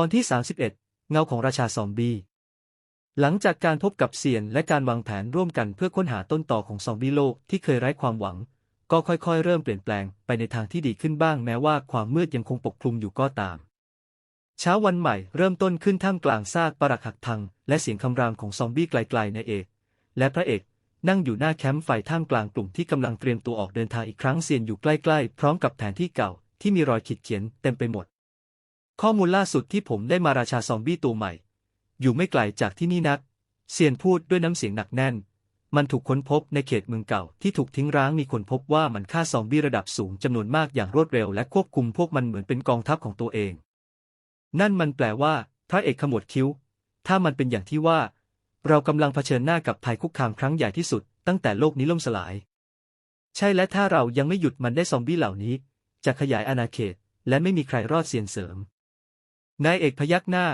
ตอนที่ 31 เงาของราชาซอมบี้ หลังจากการพบกับเซียนและการวางแผนร่วมกันเพื่อค้นหาต้นต่อของซอมบี้โลกที่เคยไร้ความหวัง ก็ค่อยๆ เริ่มเปลี่ยนแปลงไปในทางที่ดีขึ้นบ้างแม้ว่าความมืดยังคงปกคลุมอยู่ก็ตาม เช้าวันใหม่เริ่มต้นขึ้นท่ามกลางซากปรักหักพัง และเสียงคำรามของซอมบี้ไกลๆในเอก และพระเอกนั่งอยู่หน้าแคมป์ไฟท่ามกลางกลุ่มที่กำลังเตรียมตัวออกเดินทางอีกครั้งเซียนอยู่ใกล้ๆ พร้อมกับแผนที่เก่าที่มีรอยขีดเขียนเต็มไปหมด ข้อมูลล่าสุดที่ผมได้มาราชาซอมบี้ตัวใหม่ อยู่ไม่ไกลจากที่นี่นัก เซียนพูดด้วยน้ำเสียงหนักแน่น มันถูกค้นพบในเขตเมืองเก่าที่ถูกทิ้งร้างมีคนพบว่ามันฆ่าซอมบี้ระดับสูงจำนวนมากอย่างรวดเร็วและควบคุมพวกมันเหมือนเป็นกองทัพของตัวเอง นั่นมันแปลว่า พระเอกขมวดคิ้ว ถ้ามันเป็นอย่างที่ว่า เรากำลังเผชิญหน้ากับภัยคุกคามครั้งใหญ่ที่สุด ตั้งแต่โลกนี้ล่มสลาย ใช่และถ้าเรายังไม่หยุดมันได้ซอมบี้เหล่านี้ จะขยายอาณาเขต และไม่มีใครรอดเสียนเสริม นายเอกพยักหน้า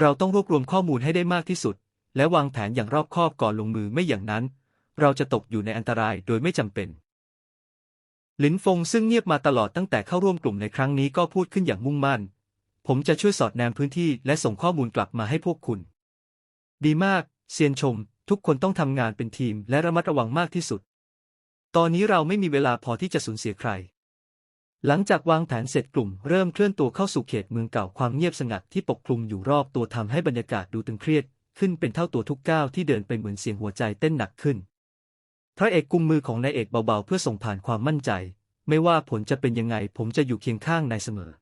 เราต้องรวบรวมข้อมูลให้ได้มากที่สุด และวางแผนอย่างรอบคอบก่อนลงมือไม่อย่างนั้น เราจะตกอยู่ในอันตรายโดยไม่จำเป็น หลินฟงซึ่งเงียบมาตลอดตั้งแต่เข้าร่วมกลุ่มในครั้งนี้ก็พูดขึ้นอย่างมุ่งมั่น ผมจะช่วยสอดแนมพื้นที่และส่งข้อมูลกลับมาให้พวกคุณ ดีมาก เซียนชม ทุกคนต้องทำงานเป็นทีมและระมัดระวังมากที่สุด ตอนนี้เราไม่มีเวลาพอที่จะสูญเสียใคร หลังจากวางแผนเสร็จกลุ่มเริ่มเคลื่อนตัวเข้าสู่เขตเมืองเก่าความเงียบสงัดที่ปกคลุมอยู่รอบตัวทำให้บรรยากาศดูตึงเครียด ขึ้นเป็นเท่าตัวทุกก้าวที่เดินไปเหมือนเสียงหัวใจเต้นหนักขึ้น พระเอกกุมมือของนายเอกเบาๆ เพื่อส่งผ่านความมั่นใจ ไม่ว่าผลจะเป็นยังไงผมจะอยู่เคียงข้างนายเสมอ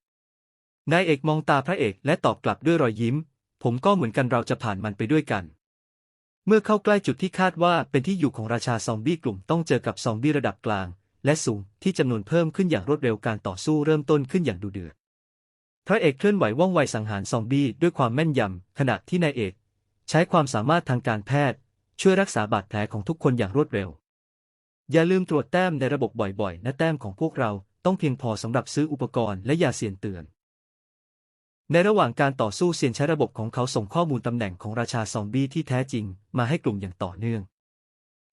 นายเอกมองตาพระเอกและตอบกลับด้วยรอยยิ้ม ผมก็เหมือนกันเราจะผ่านมันไปด้วยกัน เมื่อเข้าใกล้จุดที่คาดว่าเป็นที่อยู่ของราชาซอมบี้กลุ่มต้องเจอกับซอมบี้ระดับกลาง และสูงที่จำนวนเพิ่มขึ้นอย่างรวดเร็วการต่อสู้เริ่มต้นขึ้นอย่างดุเดือด พระเอกเคลื่อนไหวว่องไวสังหารซอมบี้ด้วยความแม่นยำ ขณะที่นายเอก ใช้ความสามารถทางการแพทย์ ช่วยรักษาบาดแผลของทุกคนอย่างรวดเร็ว อย่าลืมตรวจแต้มในระบบบ่อยๆนะแต้มของพวกเราต้องเพียงพอสำหรับซื้ออุปกรณ์และยาเสียนเตือน ในระหว่างการต่อสู้เซียนใช้ระบบของเขาส่งข้อมูลตำแหน่งของราชาซอมบี้ที่แท้จริง มาให้กลุ่มอย่างต่อเนื่อง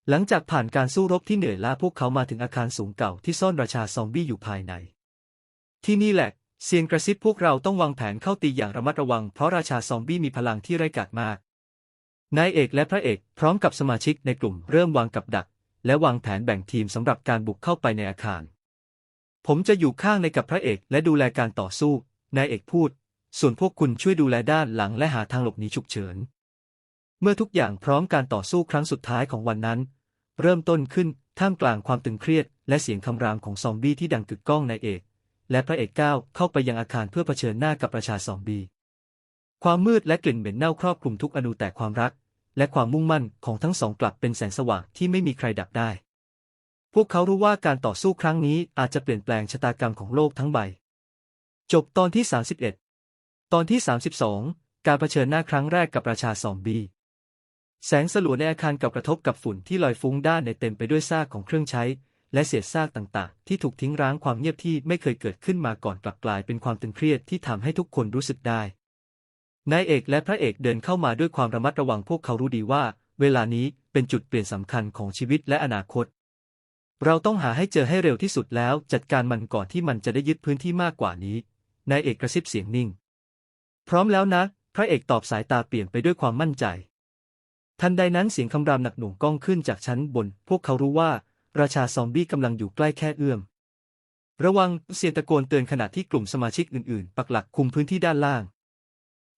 หลังจากผ่านการสู้รบที่เหนื่อยล้าพวกเขามาถึงอาคารสูงเก่าที่ซ่อนราชาซอมบี้อยู่ภายใน ที่นี่แหละเซียนกระซิบพวกเราต้องวางแผนเข้าตีอย่างระมัดระวังเพราะราชาซอมบี้มีพลังที่ไร้กาจมาก นายเอกและพระเอกพร้อมกับสมาชิกในกลุ่มเริ่มวางกับดัก และวางแผนแบ่งทีมสำหรับการบุกเข้าไปในอาคาร ผมจะอยู่ข้างในกับพระเอกและดูแลการต่อสู้ นายเอกพูด ส่วนพวกคุณช่วยดูแลด้านหลังและหาทางหลบหนีฉุกเฉิน เมื่อทุกอย่างพร้อมการต่อสู้ครั้งสุดท้ายของวันนั้น เริ่มต้นขึ้นท่ามกลางความตึงเครียด และเสียงคำรามของซอมบี้ที่ดังกึกก้องนายเอก และพระเอกก้าวเข้าไปยังอาคารเพื่อเผชิญหน้ากับประชาซอมบี้ความมืดและกลิ่นเหม็นเน่าครอบคลุมทุกอนูแต่ความรัก และความมุ่งมั่นของทั้งสองกลับเป็นแสงสว่างที่ไม่มีใครดับได้ พวกเขารู้ว่าการต่อสู้ครั้งนี้อาจจะเปลี่ยนแปลงชะตากรรมของโลกทั้งใบ จบตอนที่ 31 ตอนที่ 32 การเผชิญหน้าครั้งแรกกับประชาซอมบี้ แสงสลัวในอาคารกับกระทบกับฝุ่นที่ลอยฟุ้งด้านในเต็มไปด้วยซากของเครื่องใช้ และเศษซากต่างๆ ที่ถูกทิ้งร้างความเงียบที่ไม่เคยเกิดขึ้นมาก่อนกลับกลายเป็นความตึงเครียดที่ทำให้ทุกคนรู้สึกได้นายเอกและพระเอกเดินเข้ามาด้วยความระมัดระวังพวกเขารู้ดีว่า เวลานี้เป็นจุดเปลี่ยนสำคัญของชีวิตและอนาคต เราต้องหาให้เจอให้เร็วที่สุดแล้ว จัดการมันก่อนที่มันจะได้ยึดพื้นที่มากกว่านี้นายเอกกระซิบเสียงนิ่ง พร้อมแล้วนะ พระเอกตอบสายตาเปลี่ยนไปด้วยความมั่นใจ ทันใดนั้นเสียงคำรามหนักหน่วงก้องขึ้นจากชั้นบน พวกเขารู้ว่า ราชาซอมบี้กำลังอยู่ใกล้แค่เอื้อม ระวังเสียงตะโกนเตือนขณะที่กลุ่มสมาชิกอื่นๆ ปักหลักคุมพื้นที่ด้านล่าง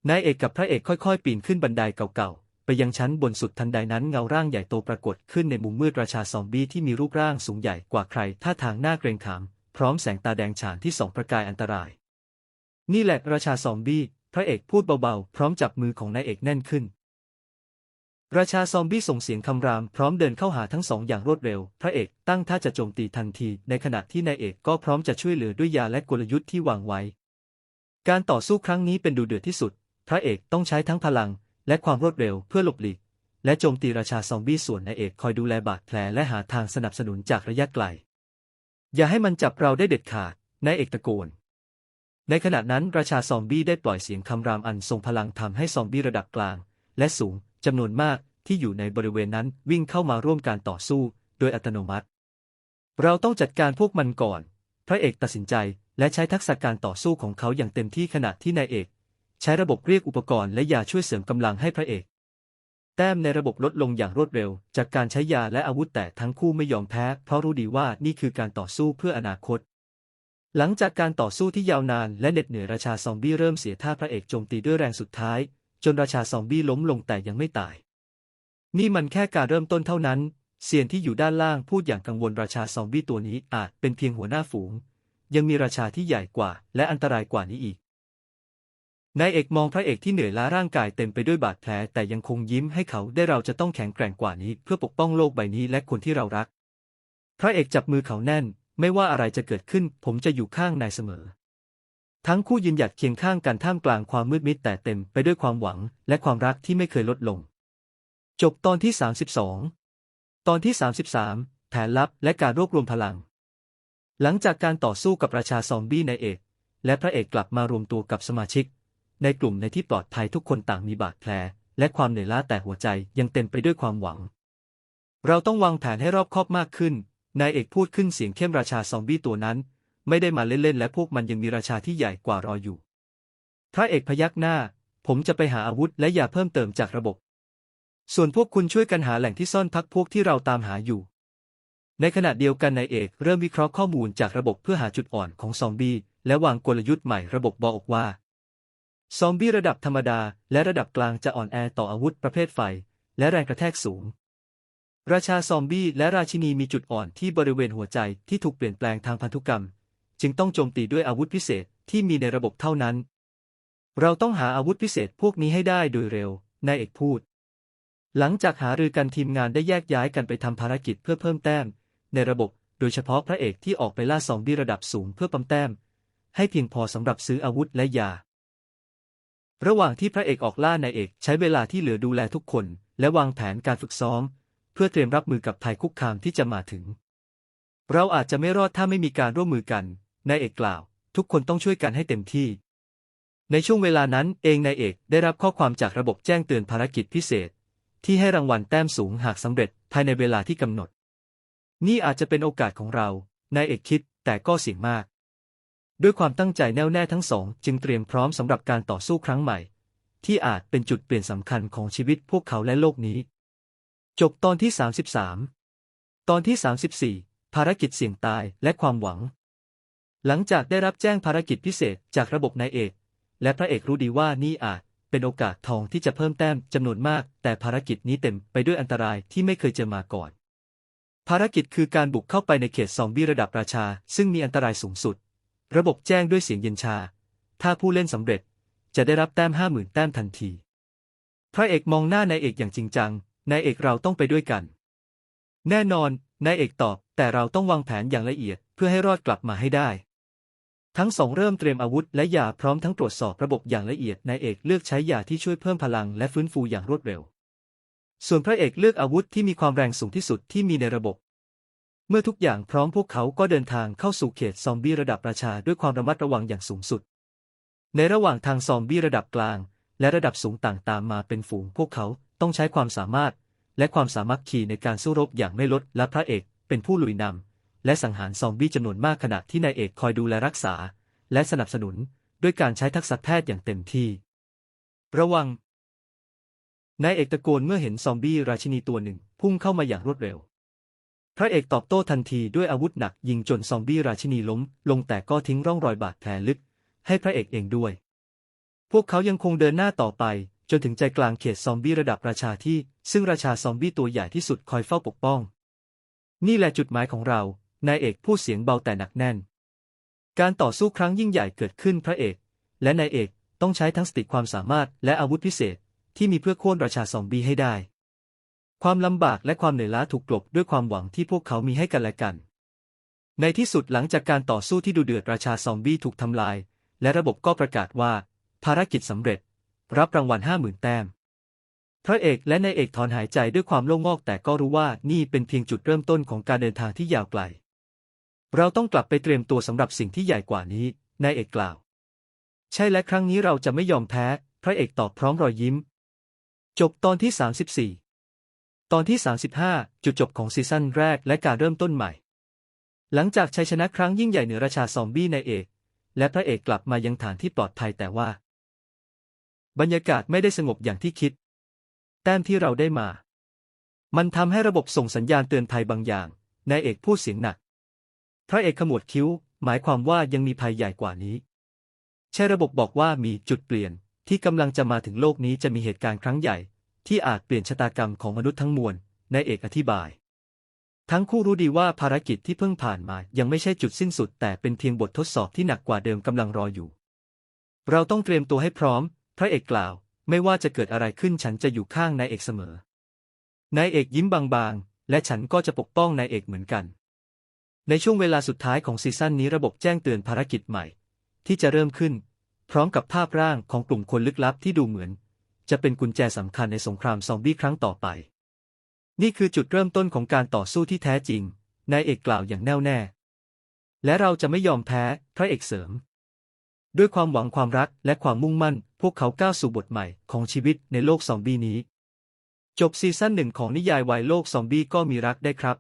นายเอกกับพระเอกค่อยๆ ปีนขึ้นบันไดเก่าๆ ไปยังชั้นบนสุดทันใดนั้นเงาร่างใหญ่โตปรากฏขึ้นในมุมมืดราชาซอมบี้ที่มีรูปร่างสูงใหญ่กว่าใครท่าทางหน้าเกรงขาม พร้อมแสงตาแดงฉานที่ส่องประกายอันตราย นี่แหละราชาซอมบี้ พระเอกพูดเบาๆ พร้อมจับมือของนายเอกแน่นขึ้น ราชาซอมบี้ส่งเสียงคำรามพร้อมเดินเข้าหาทั้งสองอย่างรวดเร็ว พระเอกตั้งท่าจะโจมตีทันที ในขณะที่นายเอกก็พร้อมจะช่วยเหลือด้วยยาและกลยุทธ์ที่วางไว้ การต่อสู้ครั้งนี้เป็นดูเดือดที่สุด พระเอกต้องใช้ทั้งพลัง และความรวดเร็วเพื่อหลบหลีก และโจมตีราชาซอมบี้ส่วนนายเอกคอยดูแลบาดแผลและหาทางสนับสนุนจากระยะไกล อย่าให้มันจับเราได้เด็ดขาดนายเอกตะโกน ในขณะนั้นราชาซอมบี้ได้ปล่อยเสียงคำรามอันทรงพลังทำให้ซอมบี้ระดับกลาง และสูง จำนวนมากที่อยู่ในบริเวณนั้นวิ่งเข้ามาร่วมการต่อสู้ โดยอัตโนมัติ เราต้องจัดการพวกมันก่อน พระเอกตัดสินใจและใช้ทักษะการต่อสู้ของเขาอย่างเต็มที่ขณะที่นายเอก ใช้ระบบเรียกอุปกรณ์และยาช่วยเสริมกำลังให้พระเอก แต้มในระบบลดลงอย่างรวดเร็ว จากการใช้ยาและอาวุธแต่ทั้งคู่ไม่ยอมแพ้ เพราะรู้ดีว่านี่คือการต่อสู้เพื่ออนาคต หลังจากการต่อสู้ที่ยาวนานและเหน็ดเหนื่อยราชาซอมบี้เริ่มเสียท่าพระเอกโจมตีด้วยแรงสุดท้าย นราชาซอมบี้ล้มลงแต่ยังไม่ตาย นี่มันแค่การเริ่มต้นเท่านั้นเซียนที่อยู่ด้านล่างพูดอย่างกังวลราชาซอมบี้ตัวนี้อาจเป็นเพียงหัวหน้าฝูง ยังมีราชาที่ใหญ่กว่าและอันตรายกว่านี้อีกนายเอกมองพระเอกที่เหนื่อยล้าร่างกายเต็มไปด้วยบาดแผลแต่ยังคงยิ้มให้เขาได้เราจะต้องแข็งแกร่งกว่านี้ เพื่อปกป้องโลกใบนี้และคนที่เรารัก พระเอกจับมือเขาแน่น ไม่ว่าอะไรจะเกิดขึ้น ผมจะอยู่ข้างนายเสมอ ทั้งคู่ยืนหยัดเคียงข้างกันท่ามกลางความมืดมิดแต่เต็มไปด้วยความหวังและความรักที่ไม่เคยลดลง จบตอนที่ 32 ตอนที่ 33 แผนลับและการรวบรวมพลัง หลังจากการต่อสู้กับราชาซอมบี้นายเอก และพระเอกกลับมารวมตัวกับสมาชิก ในกลุ่มในที่ปลอดภัยทุกคนต่างมีบาดแผลและความเหนื่อยล้าแต่หัวใจยังเต็มไปด้วยความหวัง เราต้องวางแผนให้รอบคอบมากขึ้นนายเอกพูดขึ้นเสียงเข้มราชาซอมบี้ตัวนั้น ไม่ได้มาเล่นๆ และพวกมันยังมีราชาที่ใหญ่กว่ารออยู่ พระเอกพยักหน้า ผมจะไปหาอาวุธและยาเพิ่มเติมจากระบบ ส่วนพวกคุณช่วยกันหาแหล่งที่ซ่อนพักพวกที่เราตามหาอยู่ ในขณะเดียวกันนายเอกเริ่มวิเคราะห์ข้อมูลจากระบบเพื่อหาจุดอ่อนของซอมบี้และวางกลยุทธ์ใหม่ระบบบอกว่า ซอมบี้ระดับธรรมดาและระดับกลางจะอ่อนแอต่ออาวุธประเภทไฟ และแรงกระแทกสูงราชาซอมบี้และราชินีมีจุดอ่อนที่บริเวณหัวใจที่ถูกเปลี่ยนแปลงทางพันธุกรรม จึงต้องโจมตีด้วยอาวุธพิเศษที่มีในระบบเท่านั้น เราต้องหาอาวุธพิเศษพวกนี้ให้ได้โดยเร็วนายเอกพูด หลังจากหารือกันทีมงานได้แยกย้ายกันไปทำภารกิจเพื่อเพิ่มแต้ม ในระบบ โดยเฉพาะพระเอกที่ออกไปล่าซอมบี้ระดับสูงเพื่อปั๊มแต้ม ให้เพียงพอสำหรับซื้ออาวุธและยา ระหว่างที่พระเอกออกล่านายเอก ใช้เวลาที่เหลือดูแลทุกคน และวางแผนการฝึกซ้อม เพื่อเตรียมรับมือกับภัยคุกคามที่จะมาถึง เราอาจจะไม่รอดถ้าไม่มีการร่วมมือกัน นายเอกกล่าว ทุกคนต้องช่วยกันให้เต็มที่ ในช่วงเวลานั้นเองนายเอกได้รับข้อความจากระบบแจ้งเตือนภารกิจพิเศษ ที่ให้รางวัลแต้มสูงหากสำเร็จภายในเวลาที่กำหนด นี่อาจจะเป็นโอกาสของเรา นายเอกคิดแต่ก็เสี่ยงมาก ด้วยความตั้งใจแน่วแน่ทั้งสอง จึงเตรียมพร้อมสำหรับการต่อสู้ครั้งใหม่ ที่อาจเป็นจุดเปลี่ยนสำคัญของชีวิตพวกเขาและโลกนี้ จบตอนที่ 33 ตอนที่ 34 ภารกิจเสี่ยงตายและความหวัง หลังจากได้รับแจ้งภารกิจพิเศษจากระบบนายเอก และพระเอกรู้ดีว่านี่อาจเป็นโอกาสทองที่จะเพิ่มแต้มจำนวนมาก แต่ภารกิจนี้เต็มไปด้วยอันตรายที่ไม่เคยเจอมาก่อน ภารกิจคือการบุกเข้าไปในเขตซอมบี้ระดับราชา ซึ่งมีอันตรายสูงสุด ระบบแจ้งด้วยเสียงเย็นชา ถ้าผู้เล่นสำเร็จจะได้รับแต้มห้าหมื่นแต้มทันที พระเอกมองหน้านายเอกอย่างจริงจังนายเอกเราต้องไปด้วยกัน แน่นอนนายเอกตอบ แต่เราต้องวางแผนอย่างละเอียดเพื่อให้รอดกลับมาให้ได้ ทั้งสองเริ่มเตรียมอาวุธและยาพร้อมทั้งตรวจสอบระบบอย่างละเอียดนายเอกเลือกใช้ยาที่ช่วยเพิ่มพลังและฟื้นฟูอย่างรวดเร็ว ส่วนพระเอกเลือกอาวุธที่มีความแรงสูงที่สุดที่มีในระบบ เมื่อทุกอย่างพร้อมพวกเขาก็เดินทางเข้าสู่เขตซอมบี้ระดับราชาด้วยความระมัดระวังอย่างสูงสุด ในระหว่างทางซอมบี้ระดับกลาง และระดับสูงต่างตามมาเป็นฝูง พวกเขาต้องใช้ความสามารถ และความสามัคคีในการสู้รบอย่างไม่ลดและพระเอกเป็นผู้ลุยนำ และสังหารซอมบี้จำนวนมากขณะที่นายเอกคอยดูแลรักษา และสนับสนุนด้วยการใช้ทักษะแพทย์อย่างเต็มที่ ระวัง นายเอกตะโกนเมื่อเห็นซอมบี้ราชินีตัวหนึ่งพุ่งเข้ามาอย่างรวดเร็ว พระเอกตอบโต้ทันทีด้วยอาวุธหนักยิงจนซอมบี้ราชินีล้ม ลงแต่ก็ทิ้งร่องรอยบาดแผลลึก ให้พระเอกเองด้วย พวกเขายังคงเดินหน้าต่อไป จนถึงใจกลางเขตซอมบี้ระดับราชาที่ ซึ่งราชาซอมบี้ตัวใหญ่ที่สุดคอยเฝ้าปกป้อง นี่แหละจุดหมายของเรา นายเอกพูดเสียงเบาแต่หนักแน่น การต่อสู้ครั้งยิ่งใหญ่เกิดขึ้นพระเอก และนายเอกต้องใช้ทั้งสติความสามารถและอาวุธพิเศษที่มีเพื่อโค่นราชาซอมบี้ให้ได้ ความลำบากและความเหนื่อยล้าถูกกลบด้วยความหวังที่พวกเขามีให้กันและกัน ในที่สุดหลังจากการต่อสู้ที่ดุเดือดราชาซอมบี้ถูกทำลาย และระบบก็ประกาศว่า ภารกิจสำเร็จ รับรางวัลห้าหมื่นแต้ม พระเอกและนายเอกถอนหายใจด้วยความโล่งอกแต่ก็รู้ว่านี่เป็นเพียงจุดเริ่มต้นของการเดินทางที่ยาวไกล เราต้องกลับไปเตรียมตัวสำหรับสิ่งที่ใหญ่กว่านี้ นายเอกกล่าว ใช่และครั้งนี้เราจะไม่ยอมแพ้ พระเอกตอบพร้อมรอยยิ้ม จบตอนที่ 34 ตอนที่ 35 จุดจบของซีซั่นแรกและการเริ่มต้นใหม่ หลังจากชัยชนะครั้งยิ่งใหญ่เหนือราชาซอมบี้นายเอก และพระเอกกลับมายังฐานที่ปลอดภัยแต่ว่า บรรยากาศไม่ได้สงบอย่างที่คิด แต้มที่เราได้มา มันทำให้ระบบส่งสัญญาณเตือนภัยบางอย่างนายเอกพูดเสียงหนัก พระเอกขมวดคิ้ว หมายความว่ายังมีภัยใหญ่กว่านี้ ใช่ระบบบอกว่ามีจุดเปลี่ยนที่กำลังจะมาถึงโลกนี้จะมีเหตุการณ์ครั้งใหญ่ ที่อาจเปลี่ยนชะตากรรมของมนุษย์ทั้งมวลนายเอกอธิบาย ทั้งคู่รู้ดีว่าภารกิจที่เพิ่งผ่านมายังไม่ใช่จุดสิ้นสุด แต่เป็นเพียงบททดสอบที่หนักกว่าเดิมกำลังรออยู่ เราต้องเตรียมตัวให้พร้อม พระเอกกล่าว ไม่ว่าจะเกิดอะไรขึ้นฉันจะอยู่ข้างนายเอกเสมอนายเอกยิ้มบางๆ และฉันก็จะปกป้องนายเอกเหมือนกัน ในช่วงเวลาสุดท้ายของซีซั่นนี้ระบบแจ้งเตือนภารกิจใหม่ ที่จะเริ่มขึ้น พร้อมกับภาพร่างของกลุ่มคนลึกลับที่ดูเหมือน จะเป็นกุญแจสำคัญในสงครามซอมบี้ครั้งต่อไป นี่คือจุดเริ่มต้นของการต่อสู้ที่แท้จริงนายเอกกล่าวอย่างแน่วแน่ และเราจะไม่ยอมแพ้ พระเอกเสริม ด้วยความหวังความรักและความมุ่งมั่น พวกเขาก้าวสู่บทใหม่ของชีวิตในโลกซอมบี้นี้ จบซีซั่นหนึ่งของนิยายวายโลกซอมบี้ก็มีรักได้ครับ